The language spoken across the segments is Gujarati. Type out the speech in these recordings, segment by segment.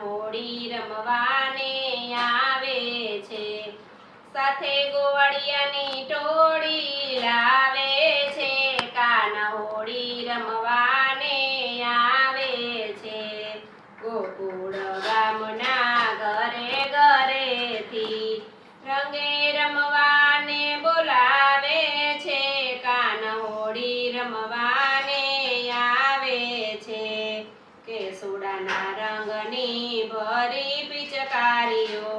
હોળી રમવાને આવે છે. સાથે ગોવાળિયાની ટોળી લાવે છે. કાન હોળી રમવાને આવે છે. ગોકુળ ગામના ઘરે ઘરેથી રંગે રમવાને બોલાવે છે. કાન હોળી રમવાને આવે છે. કે સોડાના રંગની ભરી પિચકારીઓ.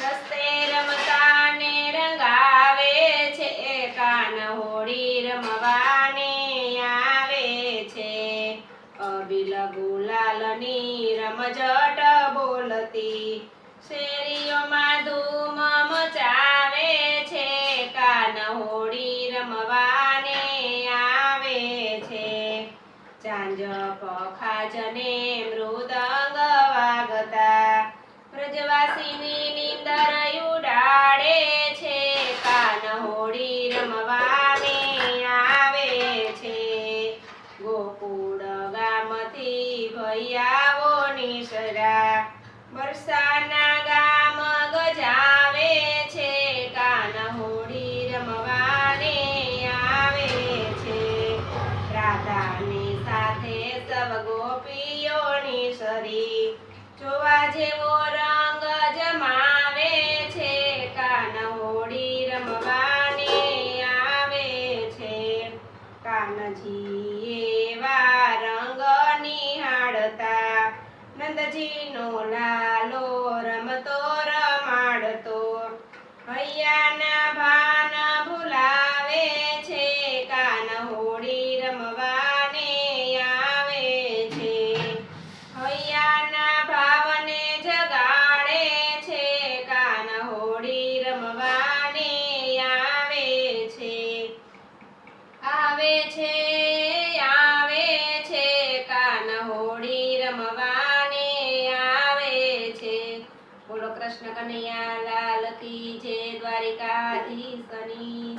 રસ્તે રમતાને રંગાવે છે, કાન હોળી રમવાને આવે છે. અબીલ ગુલાલની રમઝટ બોલતી, શેરીઓમાં ધૂમ મચાવે છે, કાન હોળી રમવાને આવે છે. ચાંજ પખાજને મૃદ ભૈયાઓ નિસરા વરસાદના ગામ ગજાવે છે, કાન હોડી રમવાને આવે છે. રાધાની સાથે સબ ગોપીઓની સરી જોવા જેવો નંદજીનો લાલો રમતો રમાડતો. હૈયાના ભાન ભૂલાવે છે, કાન હોડી રમવાને જગાડે છે, કાન હોડી રમવાને આવે છે. આવે છે કૃષ્ણ કનૈયા લાલ કી જય દ્વારિકાધીશની